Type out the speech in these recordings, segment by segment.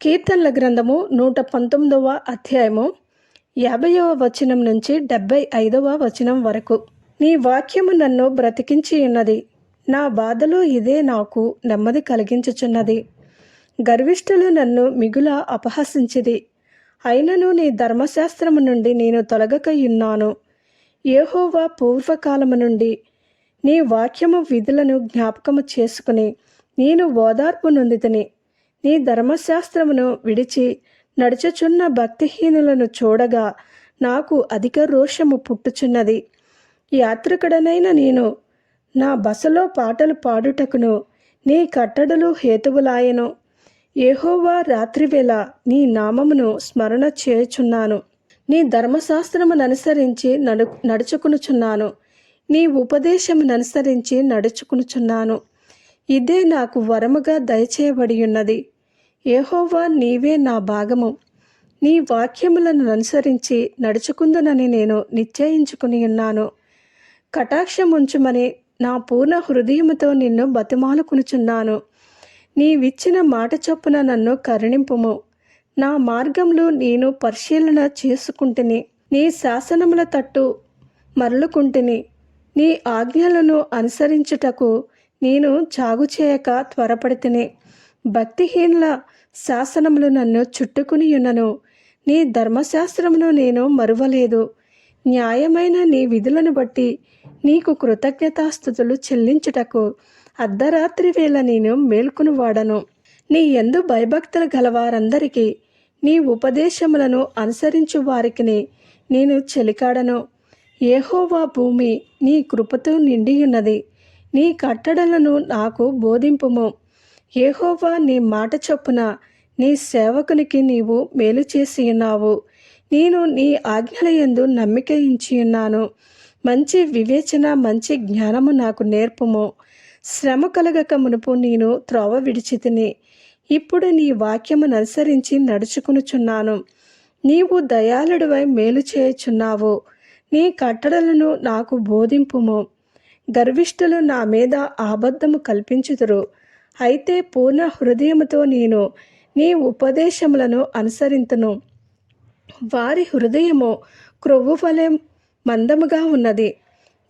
కీర్తనల గ్రంథము నూట పంతొమ్మిదవ అధ్యాయము యాభైవ వచనం నుంచి డెబ్బై ఐదవ వచనం వరకు. నీ వాక్యము నన్ను బ్రతికించి ఉన్నది. నా బాధలో ఇదే నాకు నెమ్మది కలిగించుచున్నది. గర్విష్ఠులు నన్ను మిగుల అపహసించిది అయినను నీ ధర్మశాస్త్రము నుండి నేను తొలగకయున్నాను. ఏహోవా పూర్వకాలము నుండి నీ వాక్యము విధులను జ్ఞాపకము చేసుకుని నేను ఓదార్పు నొందితిని. నీ ధర్మశాస్త్రమును విడిచి నడుచుచున్న భక్తిహీనులను చూడగా నాకు అధిక రోషము పుట్టుచున్నది. యాత్రికుడనైన నేను నా బసలో పాటలు పాడుటకును నీ కట్టడలు హేతువులాయను. ఏహోవా రాత్రివేళ నీ నామమును స్మరణ చేయుచున్నాను. నీ ధర్మశాస్త్రమును అనుసరించి నడు నడుచుకునుచున్నాను. నీ ఉపదేశమును అనుసరించి నడుచుకునుచున్నాను. ఇదే నాకు వరముగా దయచేయబడి ఉన్నది ఏహోవా నీవే నా భాగము. నీ వాక్యములను అనుసరించి నడుచుకుందునని నేను నిశ్చయించుకుని ఉన్నాను. కటాక్షముంచుమని నా పూర్ణ హృదయముతో నిన్ను బతిమాలుకునుచున్నాను. నీవిచ్చిన మాట చొప్పున నన్ను కరుణింపుము. నా మార్గంలో నేను పరిశీలన చేసుకుంటుని నీ శాసనముల తట్టు మరలుకుంటుని నీ ఆజ్ఞలను అనుసరించుటకు నేను చాగు చేయక త్వరపడితిని. భక్తిహీనుల శాసనములు నన్ను చుట్టుకుని ఉన్నను నీ ధర్మశాస్త్రమును నేను మరువలేదు. న్యాయమైన నీ విధులను బట్టి నీకు కృతజ్ఞతాస్థుతులు చెల్లించుటకు అర్ధరాత్రి వేళ నేను మేల్కొని వాడను. నీ ఎందు భయభక్తులు గలవారందరికీ నీ ఉపదేశములను అనుసరించు వారికి నేను చెలికాడను. ఏహోవా భూమి నీ కృపతో నిండియున్నది. నీ కట్టడలను నాకు బోధింపుము. ఏహోవా నీ మాట చొప్పున నీ సేవకునికి నీవు మేలు చేసి ఉన్నావు. నేను నీ ఆజ్ఞలయందు నమ్మిక ఇచ్చి ఉన్నాను. మంచి వివేచన మంచి జ్ఞానము నాకు నేర్పుము. శ్రమ కలగక మునుపు నేను త్రోవ విడిచితిని. ఇప్పుడు నీ వాక్యమును అనుసరించి నడుచుకునుచున్నాను. నీవు దయాళుడివై మేలు చేయుచున్నావు. నీ కట్టడలను నాకు బోధింపుము. గర్విష్ఠులు నా మీద ఆబద్ధము కల్పించుదురు. అయితే పూర్ణ హృదయముతో నేను నీ ఉపదేశములను అనుసరింతును. వారి హృదయము క్రొవ్వు ఫలం మందముగా ఉన్నది.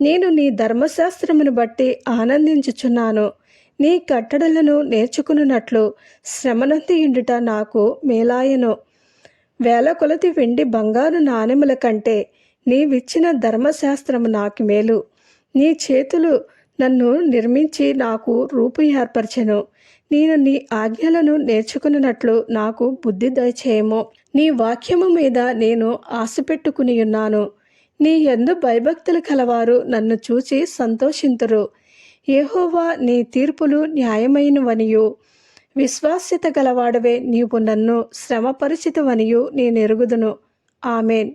నేను నీ ధర్మశాస్త్రమును బట్టి ఆనందించుచున్నాను. నీ కట్టడలను నేర్చుకున్నట్లు శ్రమనంతి నాకు మేలాయను. వేల కొలతి వెండి బంగారు నాణెముల కంటే నీవిచ్చిన ధర్మశాస్త్రము నాకు మేలు. నీ చేతులు నన్ను నిర్మించి నాకు రూపు ఏర్పరచెను. నేను నీ ఆజ్ఞలను నేర్చుకున్నట్లు నాకు బుద్ధి దయచేయము. నీ వాక్యము మీద నేను ఆశ పెట్టుకుని ఉన్నాను నీ ఎందు భయభక్తులు కలవారు నన్ను చూచి సంతోషింతురు. ఏహోవా నీ తీర్పులు న్యాయమైనవనియు. విశ్వాస్యత గలవాడవే నీవు నన్ను శ్రమపరిచితవనియు నేనెరుగుదును. ఆమెన్.